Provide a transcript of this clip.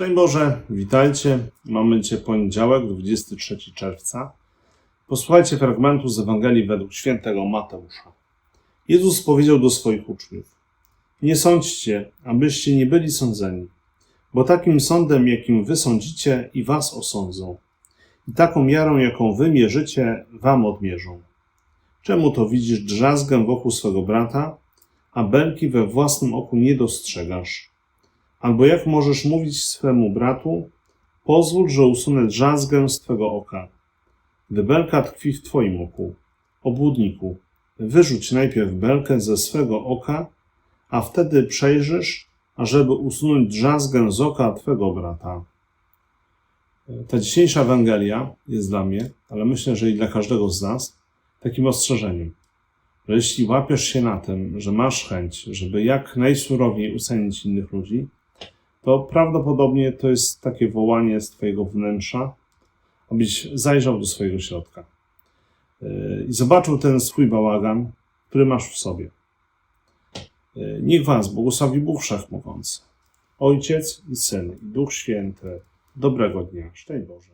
Szczęść Boże, witajcie. Mamy dzisiaj poniedziałek, 23 czerwca. Posłuchajcie fragmentu z Ewangelii według świętego Mateusza. Jezus powiedział do swoich uczniów: Nie sądźcie, abyście nie byli sądzeni, bo takim sądem, jakim wy sądzicie, i was osądzą. I taką miarą, jaką wy mierzycie, wam odmierzą. Czemu to widzisz drzazgę wokół swego brata, a belki we własnym oku nie dostrzegasz? Albo jak możesz mówić swemu bratu, pozwól, że usunę drzazgę z twego oka. Gdy belka tkwi w twoim oku, obłudniku, wyrzuć najpierw belkę ze swego oka, a wtedy przejrzysz, ażeby usunąć drzazgę z oka twego brata. Ta dzisiejsza Ewangelia jest dla mnie, ale myślę, że i dla każdego z nas, takim ostrzeżeniem, że jeśli łapiesz się na tym, że masz chęć, żeby jak najsurowiej ocenić innych ludzi, to prawdopodobnie to jest takie wołanie z Twojego wnętrza, abyś zajrzał do swojego środka yy, i zobaczył ten swój bałagan, który masz w sobie. Yy, Niech Was błogosławi Bóg Wszechmogący, Ojciec i Syn i Duch Święty. Dobrego dnia. Szczęść Boże.